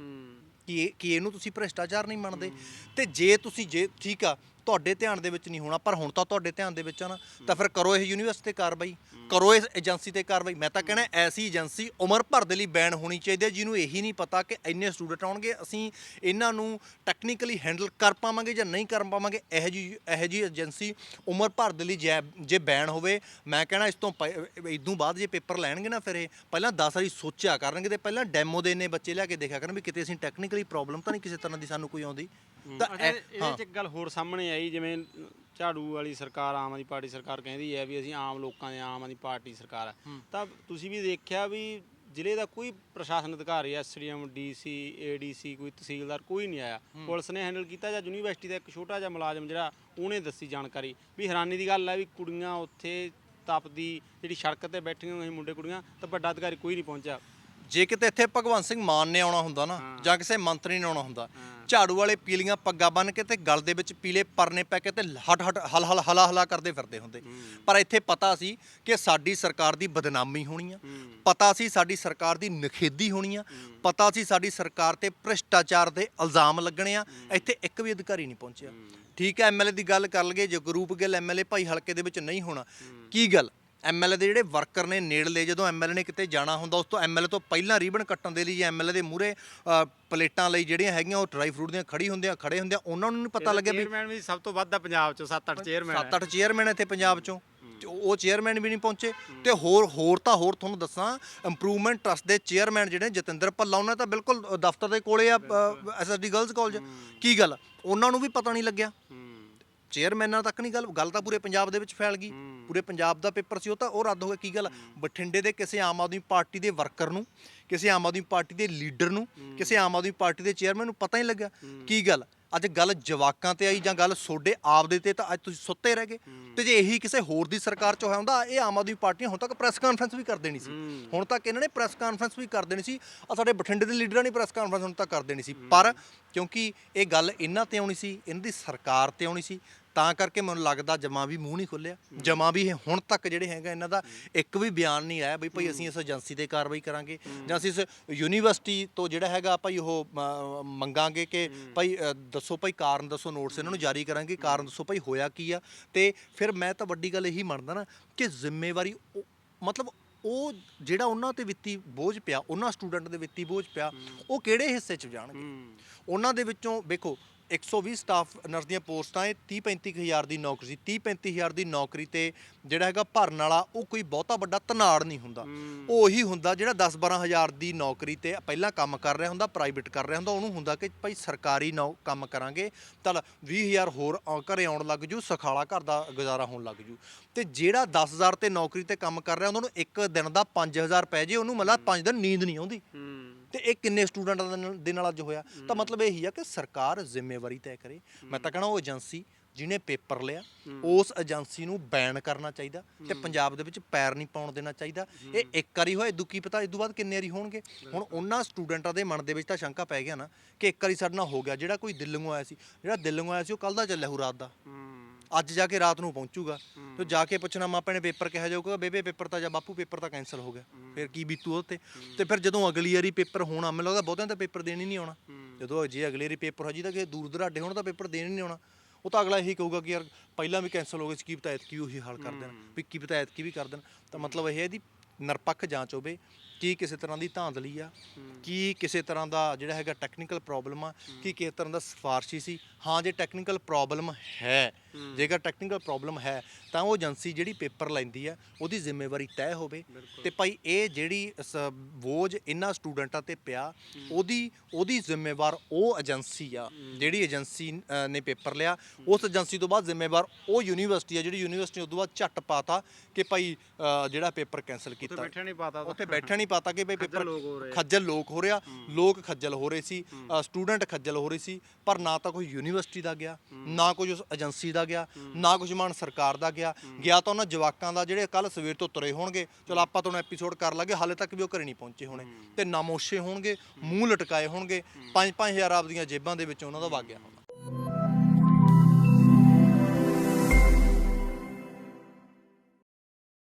ਕਿ ਕਿ ਇਹਨੂੰ ਤੁਸੀਂ ਭ੍ਰਿਸ਼ਟਾਚਾਰ ਨਹੀਂ ਮੰਨਦੇ? ਤੇ ਜੇ ਤੁਸੀਂ ਜੇ ਠੀਕ ਆ ਤੁਹਾਡੇ ਧਿਆਨ ਦੇ ਵਿੱਚ ਨਹੀਂ ਹੋਣਾ, ਪਰ ਹੁਣ ਤਾਂ ਤੁਹਾਡੇ ਧਿਆਨ ਦੇ ਵਿੱਚ ਆ ਨਾ, ਤਾਂ ਫਿਰ ਕਰੋ ਇਹ ਯੂਨੀਵਰਸਿਟੀ ਤੇ ਕਾਰਵਾਈ, ਕਰੋ ਇਸ ਏਜੰਸੀ ਤੇ ਕਾਰਵਾਈ। ਮੈਂ ਤਾਂ ਕਹਿਣਾ ਐਸੀ ਏਜੰਸੀ ਉਮਰ ਭਰ ਦੇ ਲਈ ਬੈਨ ਹੋਣੀ ਚਾਹੀਦੀ ਹੈ, ਜਿਹਨੂੰ ਇਹੀ ਨਹੀਂ ਪਤਾ ਕਿ ਇੰਨੇ ਸਟੂਡੈਂਟ ਆਉਣਗੇ, ਅਸੀਂ ਇਹਨਾਂ ਨੂੰ ਟੈਕਨੀਕਲੀ ਹੈਂਡਲ ਕਰ ਪਾਵਾਂਗੇ ਜਾਂ ਨਹੀਂ ਕਰ ਪਾਵਾਂਗੇ, ਇਹ ਜੀ ਇਹ ਜੀ ਏਜੰਸੀ ਉਮਰ ਭਰ ਦੇ ਲਈ ਜੈ- ਜੇ ਬੈਨ ਹੋਵੇ, ਮੈਂ ਕਹਿਣਾ ਇਸ ਤੋਂ ਇਦੋਂ ਬਾਅਦ ਜੇ ਪੇਪਰ ਲੈਣਗੇ ਨਾ ਫਿਰ ਇਹ, ਪਹਿਲਾਂ 10 ਵਾਰੀ ਸੋਚਿਆ ਕਰਨਗੇ ਤੇ ਪਹਿਲਾਂ ਡੈਮੋ ਦੇ ਇੰਨੇ ਬੱਚੇ ਲਿਆ ਕੇ ਦੇਖਿਆ ਕਰਨ ਵੀ ਕਿਤੇ ਅਸੀਂ ਟੈਕਨੀਕਲੀ ਪ੍ਰੋਬਲਮ ਤਾਂ ਨਹੀਂ ਕਿਸੇ ਤਰ੍ਹਾਂ ਦੀ ਸਾਨੂੰ ਕੋਈ ਆਉਂਦੀ। ਤਾਂ ਅੱਛਾ, ਇਹ- ਇਹਦੇ ਚ ਇੱਕ ਗੱਲ ਹੋਰ ਸਾਹਮਣੇ ਆਈ ਜਿਵੇਂ ਝਾੜੂ ਵਾਲੀ ਸਰਕਾਰ ਆਮ ਆਦਮੀ ਪਾਰਟੀ ਸਰਕਾਰ ਕਹਿੰਦੀ ਹੈ ਵੀ ਅਸੀਂ ਆਮ ਲੋਕਾਂ ਦੇ ਆਮ ਆਦਮੀ ਪਾਰਟੀ ਸਰਕਾਰ ਹੈ। ਤਾਂ ਤੁਸੀਂ ਵੀ ਦੇਖਿਆ ਵੀ ਜ਼ਿਲ੍ਹੇ ਦਾ ਕੋਈ ਪ੍ਰਸ਼ਾਸਨ ਅਧਿਕਾਰੀ ਐਸਡੀਐਮ ਡੀਸੀ ਏਡੀਸੀ ਕੋਈ ਤਹਿਸੀਲਦਾਰ ਕੋਈ ਨਹੀਂ ਆਇਆ। ਪੁਲਿਸ ਨੇ ਹੈਂਡਲ ਕੀਤਾ ਜਾਂ ਯੂਨੀਵਰਸਿਟੀ ਦਾ ਇੱਕ ਛੋਟਾ ਜਿਹਾ ਮੁਲਾਜ਼ਮ ਜਿਹੜਾ ਉਹਨੇ ਦੱਸੀ ਜਾਣਕਾਰੀ ਵੀ ਹੈਰਾਨੀ ਦੀ ਗੱਲ ਹੈ ਵੀ ਕੁੜੀਆਂ ਉੱਥੇ ਤਪਦੀ ਜਿਹੜੀ ਸੜਕ ਤੇ ਬੈਠੀਆਂ ਹੋਈਆਂ ਮੁੰਡੇ ਕੁੜੀਆਂ ਤਾਂ ਵੱਡਾ ਅਧਿਕਾਰੀ ਕੋਈ ਨਹੀਂ ਪਹੁੰਚਿਆ। ਜੇ ਕਿਤੇ ਇੱਥੇ ਭਗਵੰਤ ਸਿੰਘ ਮਾਨ ਨੇ ਆਉਣਾ ਹੁੰਦਾ ਨਾ ਜਾਂ ਕਿਸੇ ਮੰਤਰੀ ਨੇ ਆਉਣਾ ਹੁੰਦਾ ਝਾੜੂ ਵਾਲੇ ਪੀਲੀਆਂ ਪੱਗਾਂ ਬੰਨ ਕੇ ਤੇ ਗਲ ਦੇ ਵਿੱਚ ਪੀਲੇ ਪਰਨੇ ਪੈ ਕੇ ਤੇ ਹਟ ਹਟ ਹਲ ਹਲ ਹਲਾ ਹਲਾ ਕਰਦੇ ਫਿਰਦੇ ਹੁੰਦੇ। ਪਰ ਇੱਥੇ ਪਤਾ ਸੀ ਕਿ ਸਾਡੀ ਸਰਕਾਰ ਦੀ ਬਦਨਾਮੀ ਹੋਣੀ ਆ। ਪਤਾ ਸੀ ਸਾਡੀ ਸਰਕਾਰ ਦੀ ਨਖੇਦੀ ਹੋਣੀ ਆ। ਪਤਾ ਸੀ ਸਾਡੀ ਸਰਕਾਰ ਤੇ ਭ੍ਰਿਸ਼ਟਾਚਾਰ ਦੇ ਇਲਜ਼ਾਮ ਲੱਗਣੇ ਆ। ਇੱਥੇ ਇੱਕ ਵੀ ਅਧਿਕਾਰੀ ਨਹੀਂ ਪਹੁੰਚਿਆ। ਠੀਕ ਹੈ ਐਮਐਲਏ ਦੀ ਗੱਲ ਕਰ ਲਈਏ ਜੇ ਗਰੂਪ ਗਿੱਲ ਐਮਐਲਏ ਭਾਈ ਹਲਕੇ ਦੇ ਵਿੱਚ ਨਹੀਂ ਹੋਣਾ। ਕੀ ਗੱਲ? ਐਮਐਲਏ ਦੇ ਜਿਹੜੇ ਵਰਕਰ ਨੇ ਨੇੜਲੇ ਜਦੋਂ ਐਮਐਲਏ ਨੇ ਕਿਤੇ ਜਾਣਾ ਹੁੰਦਾ ਉਸ ਤੋਂ ਐਮਐਲਏ ਤੋਂ ਪਹਿਲਾਂ ਰੀਬਨ ਕੱਟਣ ਦੇ ਲਈ ਐਮਐਲਏ ਦੇ ਮੂਹਰੇ ਪਲੇਟਾਂ ਲਈ ਜਿਹੜੀਆਂ ਹੈਗੀਆਂ ਉਹ ਡਰਾਈ ਫਰੂਟ ਦੀਆਂ ਖੜੀ ਹੁੰਦੀਆਂ ਖੜੇ ਹੁੰਦੇ ਆ ਉਹਨਾਂ ਨੂੰ ਨਹੀਂ ਪਤਾ ਲੱਗਿਆ ਵੀ ਚੇਅਰਮੈਨ ਵੀ ਸਭ ਤੋਂ ਵੱਧ ਆ ਪੰਜਾਬ ਚੋਂ 7-8 ਚੇਅਰਮੈਨ ਸੱਤ ਅੱਠ ਚੇਅਰਮੈਨ ਇੱਥੇ ਪੰਜਾਬ ਚੋਂ। ਤੇ ਉਹ ਚੇਅਰਮੈਨ ਵੀ ਨਹੀਂ ਪਹੁੰਚੇ। ਤੇ ਹੋਰ ਹੋਰ ਤਾਂ ਹੋਰ ਤੁਹਾਨੂੰ ਦੱਸਾਂ ਇੰਪਰੂਵਮੈਂਟ ਟਰਸਟ ਦੇ ਚੇਅਰਮੈਨ ਜਿਹੜੇ ਜਤਿੰਦਰ ਭੱਲਾ ਉਹਨਾਂ ਤਾਂ ਬਿਲਕੁਲ ਦਫ਼ਤਰ ਦੇ ਕੋਲੇ ਆ ਐਸਐਸਡੀ ਗਰਲਸ ਕਾਲਜ ਕੀ ਗੱਲ? ਉਹਨਾਂ ਨੂੰ ਵੀ ਪਤਾ ਨਹੀਂ ਲੱਗਿਆ। ਚੇਅਰਮੈਨਾਂ ਤੱਕ ਨਹੀਂ ਗੱਲ ਗੱਲ ਤਾਂ ਪੂਰੇ ਪੰਜਾਬ ਦੇ ਵਿੱਚ ਫੈਲ ਗਈ। ਪੂਰੇ ਪੰਜਾਬ ਦਾ ਪੇਪਰ ਸੀ ਉਹ ਤਾਂ ਉਹ ਰੱਦ ਹੋ ਗਿਆ ਕੀ ਗੱਲ ਬਠਿੰਡੇ ਦੇ ਕਿਸੇ ਆਮ ਆਦਮੀ ਪਾਰਟੀ ਦੇ ਵਰਕਰ ਨੂੰ ਕਿਸੇ ਆਮ ਆਦਮੀ ਪਾਰਟੀ ਦੇ ਲੀਡਰ ਨੂੰ ਕਿਸੇ ਆਮ ਆਦਮੀ ਪਾਰਟੀ ਦੇ ਚੇਅਰਮੈਨ ਨੂੰ ਪਤਾ ਹੀ ਲੱਗਾ ਕੀ ਗੱਲ? ਅੱਜ ਗੱਲ ਜਵਾਕਾਂ ਤੇ ਆਈ ਜਾਂ ਗੱਲ ਸੋਡੇ ਆਪਦੇ ਤੇ ਤਾਂ ਅੱਜ ਤੁਸੀਂ ਸੁੱਤੇ ਰਹਿ ਗਏ। ਤੇ ਜੇ ਇਹੀ ਕਿਸੇ ਹੋਰ ਦੀ ਸਰਕਾਰ ਚ ਹੋਇਆ ਹੁੰਦਾ ਇਹ ਆਮ ਆਦਮੀ ਪਾਰਟੀ ਹੁਣ ਤੱਕ ਪ੍ਰੈਸ ਕਾਨਫਰੰਸ ਵੀ ਕਰ ਦੇਣੀ ਸੀ। ਹੁਣ ਤੱਕ ਇਹਨਾਂ ਨੇ ਪ੍ਰੈਸ ਕਾਨਫਰੰਸ ਵੀ ਕਰ ਦੇਣੀ ਸੀ। ਆ ਸਾਡੇ ਬਠਿੰਡੇ ਦੇ ਲੀਡਰਾਂ ਨੇ ਪ੍ਰੈਸ ਕਾਨਫਰੰਸ ਹੁਣ ਤੱਕ ਕਰ ਦੇਣੀ ਸੀ। ਪਰ ਕਿਉਂਕਿ ਇਹ ਗੱਲ ਇਹਨਾਂ ਤੇ ਆਉਣੀ ਸੀ ਇਹਨਾਂ ਦੀ ਸਰਕਾਰ ਤੇ ਆਉਣੀ ਸੀ ਤਾਂ ਕਰਕੇ ਮੈਨੂੰ ਲੱਗਦਾ ਜਮਾ ਵੀ ਮੂੰਹ ਨਹੀਂ ਖੁੱਲਿਆ। ਜਮਾ ਵੀ ਇਹ ਹੁਣ ਤੱਕ ਜਿਹੜੇ ਹੈਗਾ ਇਹਨਾਂ ਦਾ ਇੱਕ ਵੀ ਬਿਆਨ ਨਹੀਂ ਆਇਆ ਬਈ ਭਾਈ ਅਸੀਂ ਇਸ ਏਜੰਸੀ ਤੇ ਕਾਰਵਾਈ ਕਰਾਂਗੇ ਜਾਂ ਅਸੀਂ ਇਸ ਯੂਨੀਵਰਸਿਟੀ ਤੋਂ ਜਿਹੜਾ ਹੈਗਾ ਭਾਈ ਉਹ ਮੰਗਾਂਗੇ ਕਿ ਭਾਈ ਦੱਸੋ ਭਾਈ ਕਾਰਨ ਦੱਸੋ ਨੋਟਿਸ ਇਹਨਾਂ ਨੂੰ ਜਾਰੀ ਕਰਾਂਗੇ ਕਾਰਨ ਦੱਸੋ ਭਾਈ ਹੋਇਆ ਕੀ ਆ। ਤੇ ਫਿਰ ਮੈਂ ਤਾਂ ਵੱਡੀ ਗੱਲ ਇਹੀ ਮੰਨਦਾ ਨਾ ਕਿ ਜ਼ਿੰਮੇਵਾਰੀ ਮਤਲਬ ਉਹ ਜਿਹੜਾ ਉਹਨਾਂ ਤੇ ਵਿੱਤੀ ਬੋਝ ਪਿਆ ਉਹਨਾਂ ਸਟੂਡੈਂਟ ਦੇ ਵਿੱਤੀ ਬੋਝ ਪਿਆ ਉਹ ਕਿਹੜੇ ਹਿੱਸੇ 'ਚ ਜਾਣਗੇ? ਉਹਨਾਂ ਦੇ ਵਿੱਚੋਂ ਵੇਖੋ 120 ਸਟਾਫ ਨਰਸ ਦੀਆਂ ਪੋਸਟਾਂ ਇਹ 30 35 ਹਜ਼ਾਰ ਦੀ ਨੌਕਰੀ ਸੀ। 30 35 ਹਜ਼ਾਰ ਦੀ ਨੌਕਰੀ ਤੇ ਜਿਹੜਾ ਹੈਗਾ ਭਰਨ ਵਾਲਾ ਉਹ ਕੋਈ ਬਹੁਤਾ ਵੱਡਾ ਧਨਾੜ ਨਹੀਂ ਹੁੰਦਾ। ਉਹ ਉਹੀ ਹੁੰਦਾ ਜਿਹੜਾ 10 12 ਹਜ਼ਾਰ ਦੀ ਨੌਕਰੀ ਤੇ ਪਹਿਲਾਂ ਕੰਮ ਕਰ ਰਿਹਾ ਹੁੰਦਾ ਪ੍ਰਾਈਵੇਟ ਕਰ ਰਿਹਾ ਹੁੰਦਾ ਉਹਨੂੰ ਹੁੰਦਾ ਕਿ ਭਾਈ ਸਰਕਾਰੀ ਨੌ ਕੰਮ ਕਰਾਂਗੇ ਤਾਂ 20000 ਹੋਰ ਘਰੇ ਆਉਣ ਲੱਗ ਜੂ ਸਖਾਲਾ ਘਰ ਦਾ ਗੁਜ਼ਾਰਾ ਹੋਣ ਲੱਗ ਜੂ। ਤੇ ਜਿਹੜਾ 10000 ਤੇ ਨੌਕਰੀ ਤੇ ਕੰਮ ਕਰ ਰਿਹਾ ਉਹਨਾਂ ਨੂੰ ਇੱਕ ਦਿਨ ਦਾ 5000 ਪੈ ਜੇ ਉਹਨੂੰ ਮਤਲਬ 5 ਦਿਨ ਨੀਂਦ ਨਹੀਂ ਆਉਂਦੀ। ਤੇ ਇਹ ਕਿੰਨੇ ਸਟੂਡੈਂਟਾਂ ਦੇ ਨਾਲ- ਦੇ ਨਾਲ ਅੱਜ ਹੋਇਆ? ਤਾਂ ਮਤਲਬ ਇਹੀ ਆ ਕਿ ਸਰਕਾਰ ਜ਼ਿੰਮੇਵਾਰੀ ਤੈਅ ਕਰੇ। ਮੈਂ ਤਾਂ ਕਹਣਾ ਉਹ ਏਜੰਸੀ ਜਿਹਨੇ ਪੇਪਰ ਲਿਆ, ਉਸ ਏਜੰਸੀ ਨੂੰ ਬੈਨ ਕਰਨਾ ਚਾਹੀਦਾ ਤੇ ਪੰਜਾਬ ਦੇ ਵਿੱਚ ਪੈਰ ਨਹੀਂ ਪਾਉਣ ਦੇਣਾ ਚਾਹੀਦਾ। ਇਹ ਇੱਕ ਵਾਰੀ ਹੋਇਆ ਇਦੋਂ ਕੀ ਪਤਾ ਇਦੋਂ ਬਾਅਦ ਕਿੰਨੇ ਵਾਰੀ ਹੋਣਗੇ? ਹੁਣ ਉਹਨਾਂ ਸਟੂਡੈਂਟਾਂ ਦੇ ਮਨ ਦੇ ਵਿੱਚ ਤਾਂ ਸ਼ੰਕਾ ਪੈ ਗਿਆ ਨਾ ਕਿ ਇੱਕ ਵਾਰੀ ਸਾਡੇ ਨਾਲ ਹੋ ਗਿਆ। ਜਿਹੜਾ ਕੋਈ ਦਿੱਲੀੋਂ ਆਇਆ ਸੀ, ਜਿਹੜਾ ਦਿੱਲੀੋਂ ਆਇਆ ਸੀ, ਉਹ ਕੱਲ ਦਾ ਚੱਲਿਆ ਹੋ ਰਾਤ ਦਾ। ਹੂੰ ਅੱਜ ਜਾ ਕੇ ਰਾਤ ਨੂੰ ਪਹੁੰਚੂਗਾ। ਤੇ ਜਾ ਕੇ ਪੁੱਛਣਾ ਮਾਪੇ ਨੇ ਪੇਪਰ ਕਿਹਾ ਜਾਊਗਾ ਬੇਬੇ ਪੇਪਰ ਤਾਂ ਜਾਂ ਬਾਪੂ ਪੇਪਰ ਤਾਂ ਕੈਨਸਲ ਹੋ ਗਿਆ। ਫਿਰ ਕੀ ਬੀਤੂ ਉਹ ਤੇ ਤੇ ਫਿਰ ਜਦੋਂ ਅਗਲੀ ਵਾਰੀ ਪੇਪਰ ਹੋਣਾ ਮੈਨੂੰ ਲੱਗਦਾ ਬਹੁਤਿਆਂ ਦਾ ਪੇਪਰ ਦੇਣ ਹੀ ਨਹੀਂ ਆਉਣਾ। ਜਦੋਂ ਜੇ ਅਗਲੀ ਵਾਰੀ ਪੇਪਰ ਹੋ ਜੀ ਤਾਂ ਕਿ ਦੂਰ ਦਰਾਡੇ ਹੋਣ ਤਾਂ ਪੇਪਰ ਦੇਣ ਹੀ ਨਹੀਂ ਆਉਣਾ। ਉਹ ਤਾਂ ਅਗਲਾ ਇਹੀ ਕਹੂਗਾ ਕਿ ਯਾਰ ਪਹਿਲਾਂ ਵੀ ਕੈਨਸਲ ਹੋ ਗਏ ਸੀ ਕੀ ਪਤਾ ਐਤਕੀ ਉਹੀ ਹਾਲ ਕਰ ਦੇਣ ਵੀ ਕੀ ਪਤਾ ਐਤਕੀ ਵੀ ਕਰ ਦੇਣ। ਤਾਂ ਮਤਲਬ ਇਹ ਹੈ ਇਹਦੀ ਨਿਰਪੱਖ ਜਾਂਚ ਹੋਵੇ। ਕੀ ਕਿਸੇ ਤਰ੍ਹਾਂ ਦੀ ਧਾਂਦਲੀ ਆ? ਕੀ ਕਿਸੇ ਤਰ੍ਹਾਂ ਦਾ ਜਿਹੜਾ ਹੈਗਾ ਟੈਕਨੀਕਲ ਪ੍ਰੋਬਲਮ ਆ? ਕੀ ਕਿਸੇ ਤਰ੍ਹਾਂ ਦਾ ਸਿਫਾਰਸ਼ੀ ਸੀ? ਹਾਂ ਜੇ ਟੈਕਨੀਕਲ ਪ੍ਰੋਬਲਮ ਹੈ ਜੇਕਰ ਟੈਕਨੀਕਲ ਪ੍ਰੋਬਲਮ ਹੈ ਤਾਂ ਉਹ ਏਜੰਸੀ ਜਿਹੜੀ ਪੇਪਰ ਲੈਂਦੀ ਆ ਉਹਦੀ ਜ਼ਿੰਮੇਵਾਰੀ ਤੈਅ ਹੋਵੇ। ਤੇ ਭਾਈ ਇਹ ਜਿਹੜੀ ਬੋਝ ਇਹਨਾਂ ਸਟੂਡੈਂਟਾਂ ਤੇ ਪਿਆ ਉਹਦੀ ਉਹਦੀ ਜ਼ਿੰਮੇਵਾਰ ਉਹ ਏਜੰਸੀ ਆ ਜਿਹੜੀ ਏਜੰਸੀ ਨੇ ਪੇਪਰ ਲਿਆ। ਉਸ ਏਜੰਸੀ ਤੋਂ ਬਾਅਦ ਜ਼ਿੰਮੇਵਾਰ ਉਹ ਯੂਨੀਵਰਸਿਟੀ ਆ ਜਿਹੜੀ ਯੂਨੀਵਰਸਿਟੀ ਉਸ ਤੋਂ ਬਾਅਦ ਝੱਟ ਪਾਤਾ ਕਿ ਭਾਈ ਜਿਹੜਾ ਪੇਪਰ ਕੈਨਸਲ ਉੱਥੇ ਕੀਤਾ। ਬੈਠਿਆ ਨਹੀਂ ਪਾਤਾ ਉੱਥੇ ਬੈਠਾ ਨਹੀਂ ਪਤਾ ਕਿ ਭਾਈ ਪੇਪਰ। ਖੱਜਲ ਲੋਕ ਹੋ ਰਿਹਾ ਲੋਕ ਖੱਜਲ ਹੋ ਰਹੇ ਸੀ ਸਟੂਡੈਂਟ ਖੱਜਲ ਹੋ ਰਹੇ ਸੀ ਪਰ ਨਾ ਤਾਂ ਕੋਈ ਯੂਨੀਵਰਸਿਟੀ ਦਾ ਗਿਆ ਨਾ ਕੋਈ ਉਸ ਏਜੰਸੀ ਦਾ ਗਿਆ ਨਾ ਕੁਝ ਮਾਨ ਸਰਕਾਰ ਦਾ ਗਿਆ ਗਿਆ ਤਾਂ ਉਹਨਾਂ ਜਵਾਕਾਂ ਦਾ ਜਿਹੜੇ ਕੱਲ ਸਵੇਰ ਤੋਂ ਤੁਰੇ ਹੋਣਗੇ ਚਲੋ ਆਪਾਂ ਤੁਹਾਨੂੰ ਐਪੀਸੋਡ ਕਰ ਲਾਂਗੇ ਹਾਲੇ ਤੱਕ ਵੀ ਉਹ ਘਰੇ ਨਹੀਂ ਪਹੁੰਚੇ ਹੋਣੇ ਤੇ ਨਾਮੋਸ਼ੇ ਹੋਣਗੇ ਮੂੰਹ ਲਟਕਾਏ ਹੋਣਗੇ 5-5000 ਆਪਦੀਆਂ ਜੇਬਾਂ ਦੇ ਵਿੱਚ ਉਹਨਾਂ ਦਾ ਵਗ ਗਿਆ ਹੋਣਾ।